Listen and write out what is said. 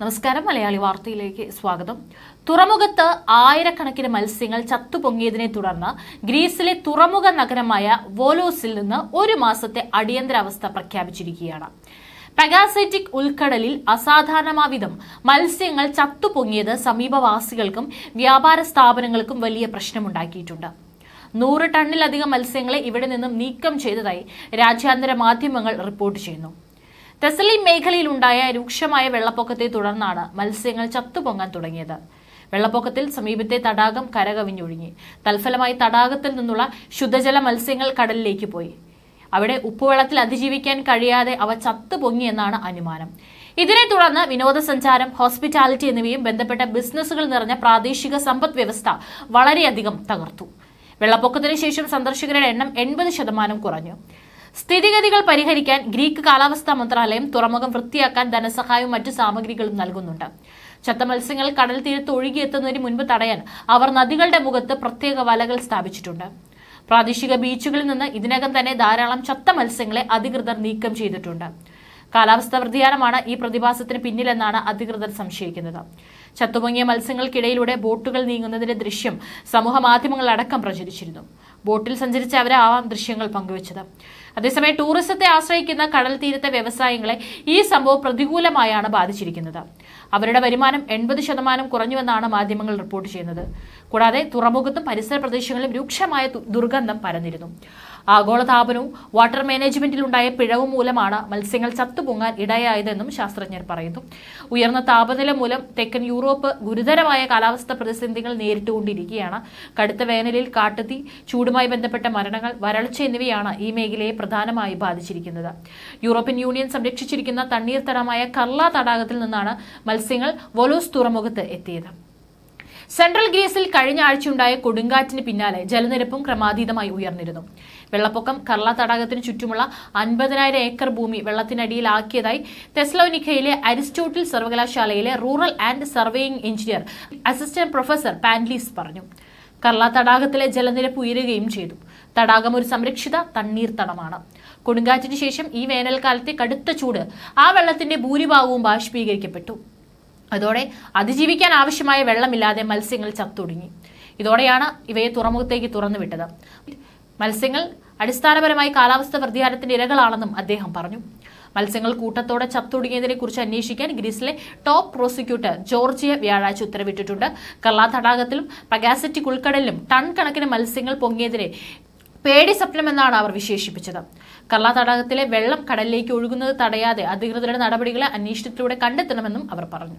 നമസ്കാരം. മലയാളി വാർത്തയിലേക്ക് സ്വാഗതം. തുറമുഖത്ത് ആയിരക്കണക്കിന് മത്സ്യങ്ങൾ ചത്തുപൊങ്ങിയതിനെ തുടർന്ന് ഗ്രീസിലെ തുറമുഖ നഗരമായ വോലോസിൽ നിന്ന് ഒരു മാസത്തെ അടിയന്തരാവസ്ഥ പ്രഖ്യാപിച്ചിരിക്കുകയാണ്. പെഗാസെറ്റിക് ഉൾക്കടലിൽ അസാധാരണമാവിധം മത്സ്യങ്ങൾ ചത്തുപൊങ്ങിയത് സമീപവാസികൾക്കും വ്യാപാര സ്ഥാപനങ്ങൾക്കും വലിയ പ്രശ്നമുണ്ടാക്കിയിട്ടുണ്ട്. നൂറ് ടണ്ണിലധികം മത്സ്യങ്ങളെ ഇവിടെ നിന്നും നീക്കം ചെയ്തതായി രാജ്യാന്തര മാധ്യമങ്ങൾ റിപ്പോർട്ട് ചെയ്യുന്നു. തെസലി മേഖലയിലുണ്ടായ രൂക്ഷമായ വെള്ളപ്പൊക്കത്തെ തുടർന്നാണ് മത്സ്യങ്ങൾ ചത്തുപൊങ്ങാൻ തുടങ്ങിയത്. വെള്ളപ്പൊക്കത്തിൽ സമീപത്തെ തടാകം കരകവിഞ്ഞൊഴുങ്ങി തൽഫലമായി തടാകത്തിൽ നിന്നുള്ള ശുദ്ധജല മത്സ്യങ്ങൾ കടലിലേക്ക് പോയി. അവിടെ ഉപ്പുവെള്ളത്തിൽ അതിജീവിക്കാൻ കഴിയാതെ അവ ചത്തുപൊങ്ങിയെന്നാണ് അനുമാനം. ഇതിനെ തുടർന്ന് വിനോദസഞ്ചാരം ഹോസ്പിറ്റാലിറ്റി എന്നിവയും ബന്ധപ്പെട്ട ബിസിനസ്സുകൾ നിറഞ്ഞ പ്രാദേശിക സമ്പദ് വ്യവസ്ഥ വളരെയധികം തകർത്തു. വെള്ളപ്പൊക്കത്തിന് ശേഷം സന്ദർശകരുടെ എണ്ണം എൺപത് ശതമാനം കുറഞ്ഞു. സ്ഥിതിഗതികൾ പരിഹരിക്കാൻ ഗ്രീക്ക് കാലാവസ്ഥാ മന്ത്രാലയം തുറമുഖം വൃത്തിയാക്കാൻ ധനസഹായവും മറ്റു സാമഗ്രികളും നൽകുന്നുണ്ട്. ചത്ത മത്സ്യങ്ങൾ കടൽ തീരത്ത് ഒഴുകിയെത്തുന്നതിന് മുൻപ് തടയാൻ അവർ നദികളുടെ മുഖത്ത് പ്രത്യേക വലകൾ സ്ഥാപിച്ചിട്ടുണ്ട്. പ്രാദേശിക ബീച്ചുകളിൽ നിന്ന് ഇതിനകം തന്നെ ധാരാളം ചത്ത മത്സ്യങ്ങളെ അധികൃതർ നീക്കം ചെയ്തിട്ടുണ്ട്. കാലാവസ്ഥാ വ്യതിയാനമാണ് ഈ പ്രതിഭാസത്തിന് പിന്നിലെന്നാണ് അധികൃതർ സംശയിക്കുന്നത്. ചത്തുപൊങ്ങിയ മത്സ്യങ്ങൾക്കിടയിലൂടെ ബോട്ടുകൾ നീങ്ങുന്നതിന്റെ ദൃശ്യം സമൂഹ മാധ്യമങ്ങളടക്കം പ്രചരിച്ചിരുന്നു. ബോട്ടിൽ സഞ്ചരിച്ച അവരാവാം ദൃശ്യങ്ങൾ പങ്കുവച്ചത്. അതേസമയം ടൂറിസത്തെ ആശ്രയിക്കുന്ന കടൽ തീരത്തെ വ്യവസായങ്ങളെ ഈ സംഭവം പ്രതികൂലമായാണ് ബാധിച്ചിരിക്കുന്നത്. അവരുടെ വരുമാനം എൺപത് ശതമാനം കുറഞ്ഞുവെന്നാണ് മാധ്യമങ്ങൾ റിപ്പോർട്ട് ചെയ്യുന്നത്. കൂടാതെ തുറമുഖത്തും പരിസര പ്രദേശങ്ങളിലും രൂക്ഷമായ ദുർഗന്ധം പരന്നിരുന്നു. ആഗോളതാപനവും വാട്ടർ മാനേജ്മെന്റിലുണ്ടായ പിഴവും മൂലമാണ് മത്സ്യങ്ങൾ ചത്തുപൊങ്ങാൻ ഇടയായതെന്നും ശാസ്ത്രജ്ഞർ പറയുന്നു. ഉയർന്ന താപനില മൂലം തെക്കൻ യൂറോപ്പ് ഗുരുതരമായ കാലാവസ്ഥ പ്രതിസന്ധികൾ നേരിട്ടുകൊണ്ടിരിക്കുകയാണ്. കടുത്ത വേനലിൽ കാട്ടുതീ ചൂടുമായി ബന്ധപ്പെട്ട മരണങ്ങൾ വരൾച്ച എന്നിവയാണ് ഈ മേഖലയെ പ്രധാനമായി ബാധിച്ചിരിക്കുന്നത്. യൂറോപ്യൻ യൂണിയൻ സംരക്ഷിച്ചിരിക്കുന്ന തണ്ണീർത്തടമായ കർല തടാകത്തിൽ നിന്നാണ് മത്സ്യങ്ങൾ വൊലോസ് തുറമുഖത്ത് എത്തിയത്. സെൻട്രൽ ഗ്രീസിൽ കഴിഞ്ഞ ആഴ്ചയുണ്ടായ കൊടുങ്കാറ്റിന് പിന്നാലെ ജലനിരപ്പും ക്രമാതീതമായി ഉയർന്നിരുന്നു. വെള്ളപ്പൊക്കം കർള തടാകത്തിന് ചുറ്റുമുള്ള അൻപതിനായിരം ഏക്കർ ഭൂമി വെള്ളത്തിനടിയിലാക്കിയതായി തെസ്ലോനിക്കയിലെ അരിസ്റ്റോട്ടിൽ സർവകലാശാലയിലെ rural and surveying engineer assistant professor പാൻലീസ് പറഞ്ഞു. കർള തടാകത്തിലെ ജലനിരപ്പ് ഉയരുകയും ചെയ്തു. തടാകം ഒരു സംരക്ഷിത തണ്ണീർത്തടമാണ് കൊടുങ്കാറ്റിന് ശേഷം ഈ വേനൽക്കാലത്തെ കടുത്ത ചൂട് ആ വെള്ളത്തിന്റെ ഭൂരിഭാഗവും ബാഷ്പീകരിക്കപ്പെട്ടു. അതോടെ അതിജീവിക്കാൻ ആവശ്യമായ വെള്ളമില്ലാതെ മത്സ്യങ്ങൾ ചത്തൊടുങ്ങി. ഇതോടെയാണ് ഇവയെ തുറമുഖത്തേക്ക് തുറന്നുവിട്ടത് മത്സ്യങ്ങൾ അടിസ്ഥാനപരമായി കാലാവസ്ഥ പ്രതിഹാരത്തിന്റെ ഇരകളാണെന്നും അദ്ദേഹം പറഞ്ഞു. മത്സ്യങ്ങൾ കൂട്ടത്തോടെ ചത്തൊടുങ്ങിയതിനെ കുറിച്ച് അന്വേഷിക്കാൻ ഗ്രീസിലെ ടോപ്പ് പ്രോസിക്യൂട്ടർ ജോർജിയ വ്യാഴാഴ്ച ഉത്തരവിട്ടിട്ടുണ്ട്. കള്ളാ തടാകത്തിലും പഗാസറ്റിക് ഉൾക്കടലിലും ടൺ കണക്കിന് മത്സ്യങ്ങൾ പൊങ്ങിയതിനെ പേടി സ്വപ്നം എന്നാണ് അവർ വിശേഷിപ്പിച്ചത്. കർള തടാകത്തിലെ വെള്ളം കടലിലേക്ക് ഒഴുകുന്നത് തടയാതെ അധികൃതരുടെ നടപടികളെ അന്വേഷണത്തിലൂടെ കണ്ടെത്തണമെന്നും അവർ പറഞ്ഞു.